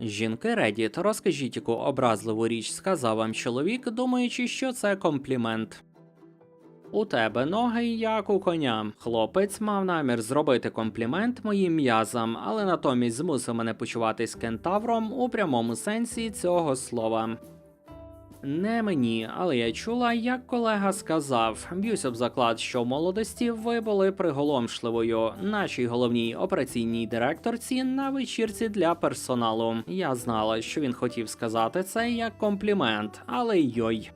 Жінки Reddit, розкажіть, яку образливу річ сказав вам чоловік, думаючи, що це комплімент. У тебе ноги як у коня. Хлопець мав намір зробити комплімент моїм м'язам, але натомість змусив мене почуватись кентавром у прямому сенсі цього слова. Не мені, але я чула, як колега сказав: б'юсь об заклад, що в молодості ви були приголомшливою. Нашій головній операційній директорці на вечірці для персоналу. Я знала, що він хотів сказати це як комплімент, але йой.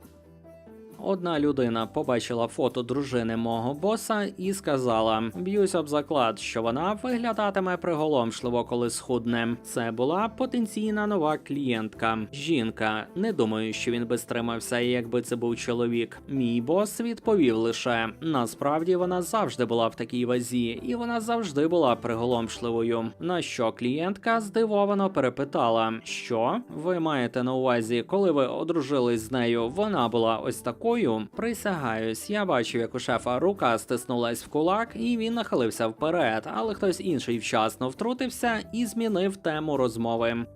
Одна людина побачила фото дружини мого боса і сказала: б'юсь об заклад, що вона виглядатиме приголомшливо, коли схудне. Це була потенційна нова клієнтка. Жінка. Не думаю, що він би стримався, якби це був чоловік. Мій бос відповів лише: насправді вона завжди була в такій вазі, і вона завжди була приголомшливою. На що клієнтка здивовано перепитала: що ви маєте на увазі, коли ви одружились з нею? Вона була ось такою. Присягаюсь, я бачив, як у шефа рука стиснулась в кулак, і він нахилився вперед, але хтось інший вчасно втрутився і змінив тему розмови.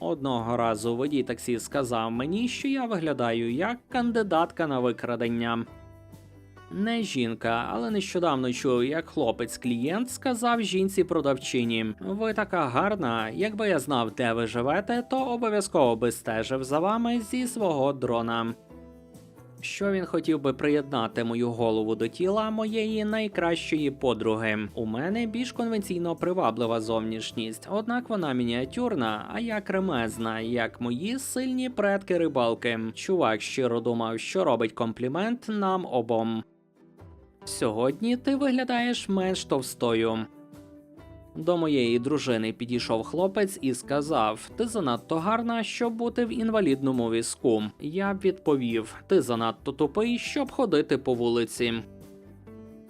Одного разу водій таксі сказав мені, що я виглядаю як кандидатка на викрадення. Не жінка, але нещодавно чув, як хлопець-клієнт сказав жінці продавчині: Ви така гарна. Якби я знав, де ви живете, то обов'язково би стежив за вами зі свого дрона. Що він хотів би приєднати мою голову до тіла моєї найкращої подруги. У мене більш конвенційно приваблива зовнішність, однак вона мініатюрна, а я кремезна, як мої сильні предки рибалки. Чувак щиро думав, що робить комплімент нам обом. Сьогодні ти виглядаєш менш товстою. До моєї дружини підійшов хлопець і сказав: Ти занадто гарна, щоб бути в інвалідному візку. Я відповів: Ти занадто тупий, щоб ходити по вулиці.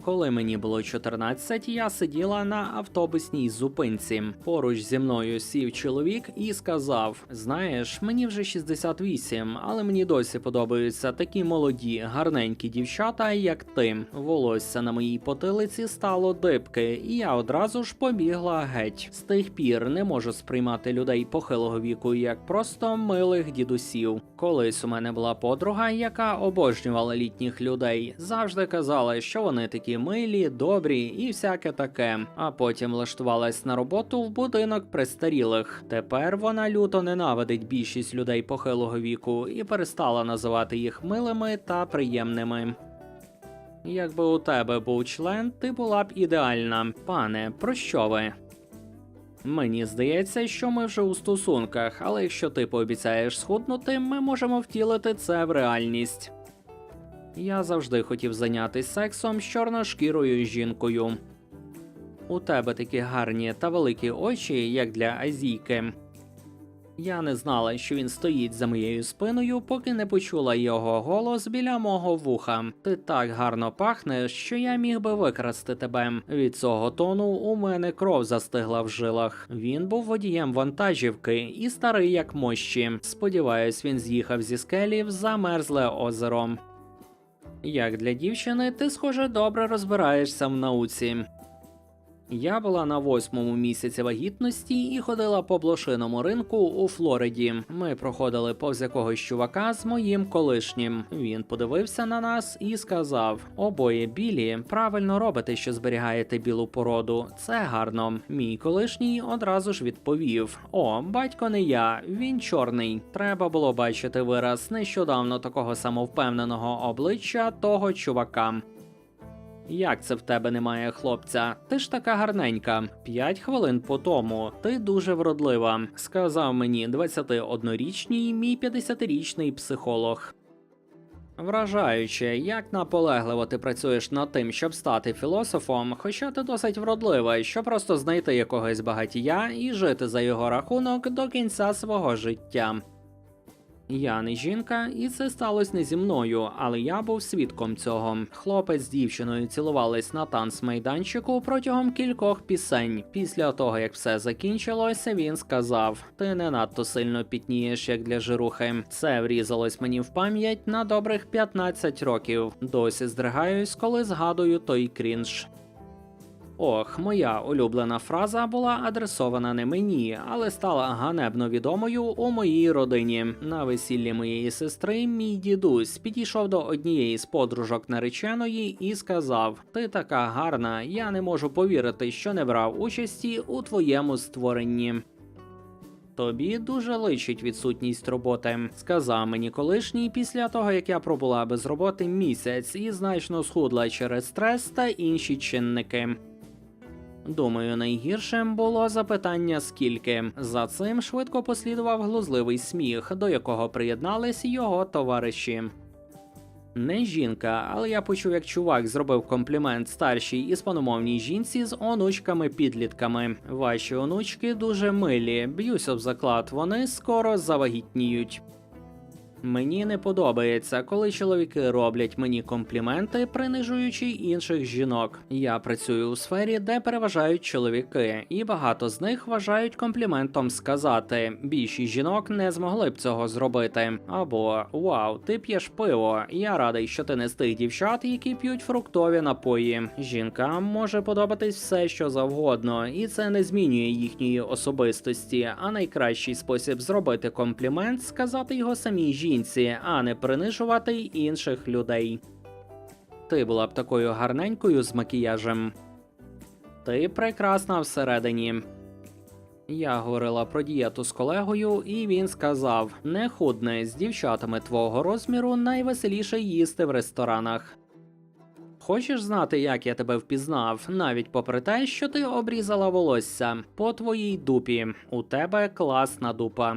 Коли мені було 14, я сиділа на автобусній зупинці. Поруч зі мною сів чоловік і сказав: Знаєш, мені вже 68, але мені досі подобаються такі молоді, гарненькі дівчата, як ти. Волосся на моїй потилиці стало дибки, і я одразу ж побігла геть. З тих пір не можу сприймати людей похилого віку як просто милих дідусів. Колись у мене була подруга, яка обожнювала літніх людей, завжди казала, що вони такі милі, добрі і всяке таке. А потім влаштувалась на роботу в будинок престарілих. Тепер вона люто ненавидить більшість людей похилого віку і перестала називати їх милими та приємними. Якби у тебе був член, ти була б ідеальна. Пане, про що ви? Мені здається, що ми вже у стосунках, але якщо ти пообіцяєш схуднути, ми можемо втілити це в реальність. Я завжди хотів зайнятися сексом з чорношкірою жінкою. У тебе такі гарні та великі очі, як для азійки. Я не знала, що він стоїть за моєю спиною, поки не почула його голос біля мого вуха. Ти так гарно пахнеш, що я міг би викрасти тебе. Від цього тону у мене кров застигла в жилах. Він був водієм вантажівки і старий як мощі. Сподіваюсь, він з'їхав зі скелі в замерзле озеро. Як для дівчини, ти, схоже, добре розбираєшся в науці. Я була на восьмому місяці вагітності і ходила по блошиному ринку у Флориді. Ми проходили повз якогось чувака з моїм колишнім. Він подивився на нас і сказав: обоє білі, правильно робите, що зберігаєте білу породу. Це гарно. Мій колишній одразу ж відповів: О, батько не я, він чорний. Треба було бачити вираз нещодавно такого самовпевненого обличчя того чувака. Як це в тебе немає хлопця? Ти ж така гарненька. П'ять хвилин по тому. Ти дуже вродлива, сказав мені 21-річний мій 50-річний психолог. Вражаюче, як наполегливо ти працюєш над тим, щоб стати філософом, хоча ти досить вродлива, щоб просто знайти якогось багатія і жити за його рахунок до кінця свого життя. Я не жінка, і це сталося не зі мною, але я був свідком цього. Хлопець з дівчиною цілувались на танцмайданчику протягом кількох пісень. Після того, як все закінчилося, він сказав: Ти не надто сильно пітнієш, як для жирухи. Це врізалось мені в пам'ять на добрих 15 років. Досі здригаюсь, коли згадую той крінж. Ох, моя улюблена фраза була адресована не мені, але стала ганебно відомою у моїй родині. На весіллі моєї сестри мій дідусь підійшов до однієї з подружок нареченої і сказав: Ти така гарна, я не можу повірити, що не брав участі у твоєму створенні. Тобі дуже личить відсутність роботи, сказав мені колишній після того, як я пробула без роботи місяць і значно схудла через стрес та інші чинники. Думаю, найгіршим було запитання скільки. За цим швидко послідував глузливий сміх, до якого приєднались його товариші. Не жінка, але я почув, як чувак зробив комплімент старшій іспаномовній жінці з онучками-підлітками. Ваші онучки дуже милі, б'юся в заклад, вони скоро завагітніють. Мені не подобається, коли чоловіки роблять мені компліменти, принижуючи інших жінок. Я працюю у сфері, де переважають чоловіки, і багато з них вважають компліментом сказати: більшість жінок не змогли б цього зробити. Або Вау, ти п'єш пиво. Я радий, що ти не з тих дівчат, які п'ють фруктові напої. Жінкам може подобатись все, що завгодно, і це не змінює їхньої особистості. А найкращий спосіб зробити комплімент сказати його самій жінці, а не принижувати інших людей. Ти була б такою гарненькою з макіяжем. Ти прекрасна всередині. Я говорила про дієту з колегою, і він сказав: не худни з дівчатами твого розміру найвеселіше їсти в ресторанах. Хочеш знати, як я тебе впізнав, навіть попри те, що ти обрізала волосся по твоїй дупі. У тебе класна дупа.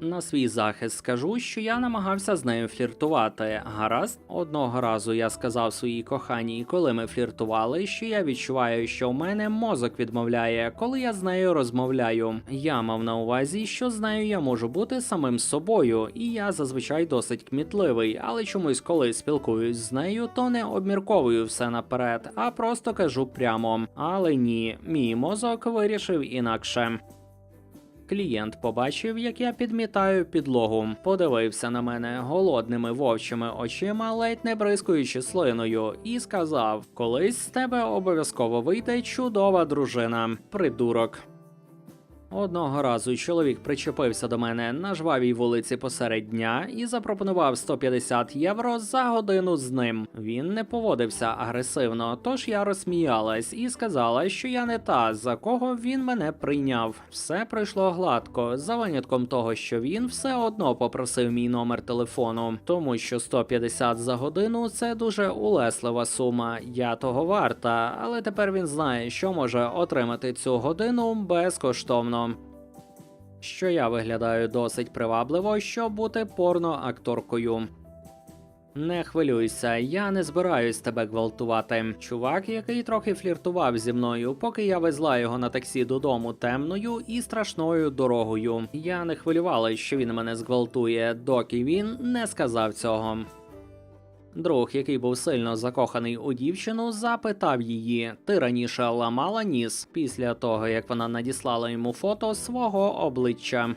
На свій захист скажу, що я намагався з нею фліртувати. Гаразд, одного разу я сказав своїй коханій, коли ми фліртували, що я відчуваю, що в мене мозок відмовляє, коли я з нею розмовляю. Я мав на увазі, що з нею я можу бути самим собою, і я зазвичай досить кмітливий, але чомусь, коли спілкуюсь з нею, то не обмірковую все наперед, а просто кажу прямо. Але ні, мій мозок вирішив інакше. Клієнт побачив, як я підмітаю підлогу, подивився на мене голодними вовчими очима, ледь не бризкуючи слиною, і сказав: Колись з тебе обов'язково вийде чудова дружина, придурок. Одного разу чоловік причепився до мене на жвавій вулиці посеред дня і запропонував 150 євро за годину з ним. Він не поводився агресивно, тож я розсміялась і сказала, що я не та, за кого він мене прийняв. Все пройшло гладко, за винятком того, що він все одно попросив мій номер телефону, тому що 150 за годину це дуже улеслива сума. Я того варта, але тепер він знає, що може отримати цю годину безкоштовно що я виглядаю досить привабливо, щоб бути порноакторкою. Не хвилюйся, я не збираюсь тебе гвалтувати. Чувак, який трохи фліртував зі мною, поки я везла його на таксі додому темною і страшною дорогою. Я не хвилювалась, що він мене зґвалтує, доки він не сказав цього. Друг, який був сильно закоханий у дівчину, запитав її: Ти раніше ламала ніс після того, як вона надіслала йому фото свого обличчя.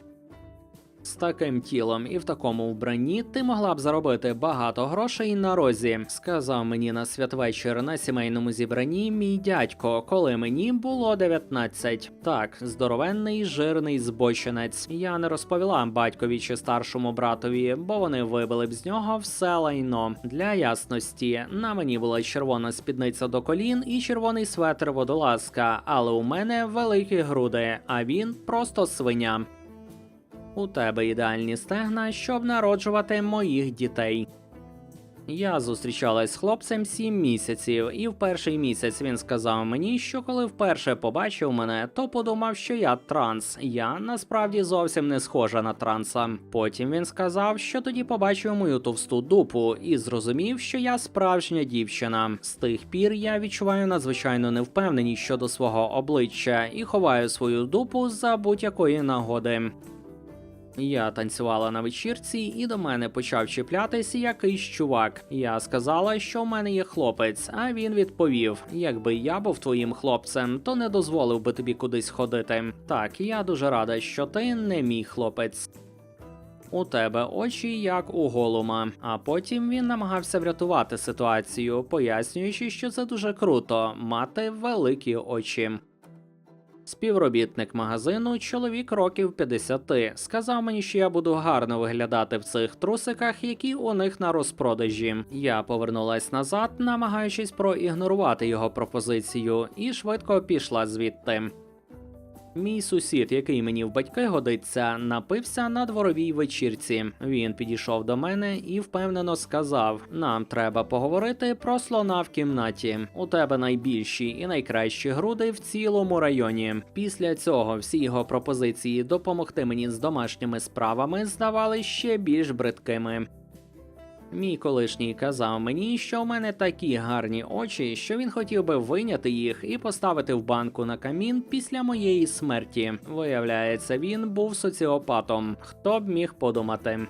З таким тілом і в такому вбранні ти могла б заробити багато грошей на розі, сказав мені на святвечір на сімейному зібранні мій дядько, коли мені було 19. Так, здоровенний жирний збочинець. Я не розповіла батькові чи старшому братові, бо вони вибили б з нього все лайно. Для ясності на мені була червона спідниця до колін і червоний светр водолазка, але у мене великі груди, а він просто свиня. У тебе ідеальні стегна, щоб народжувати моїх дітей. Я зустрічалась з хлопцем сім місяців, і в перший місяць він сказав мені, що коли вперше побачив мене, то подумав, що я транс. Я насправді зовсім не схожа на транса. Потім він сказав, що тоді побачив мою товсту дупу і зрозумів, що я справжня дівчина. З тих пір я відчуваю надзвичайну невпевненість щодо свого обличчя і ховаю свою дупу за будь-якої нагоди. Я танцювала на вечірці, і до мене почав чіплятись якийсь чувак. Я сказала, що в мене є хлопець, а він відповів: якби я був твоїм хлопцем, то не дозволив би тобі кудись ходити. Так, я дуже рада, що ти не мій хлопець. У тебе очі як у голума. А потім він намагався врятувати ситуацію, пояснюючи, що це дуже круто мати великі очі. Співробітник магазину, чоловік років 50, сказав мені, що я буду гарно виглядати в цих трусиках, які у них на розпродажі. Я повернулась назад, намагаючись проігнорувати його пропозицію, і швидко пішла звідти. Мій сусід, який мені в батьки годиться, напився на дворовій вечірці. Він підійшов до мене і впевнено сказав: Нам треба поговорити про слона в кімнаті. У тебе найбільші і найкращі груди в цілому районі. Після цього всі його пропозиції допомогти мені з домашніми справами здавали ще більш бридкими. Мій колишній казав мені, що у мене такі гарні очі, що він хотів би вийняти їх і поставити в банку на камін після моєї смерті. Виявляється, він був соціопатом. Хто б міг подумати?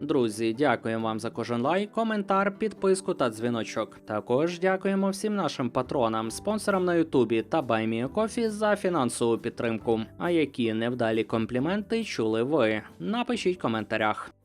Друзі, дякуємо вам за кожен лайк, коментар, підписку та дзвіночок. Також дякуємо всім нашим патронам, спонсорам на Ютубі та BuyMeACoffee за фінансову підтримку. А які невдалі компліменти чули ви? Напишіть в коментарях.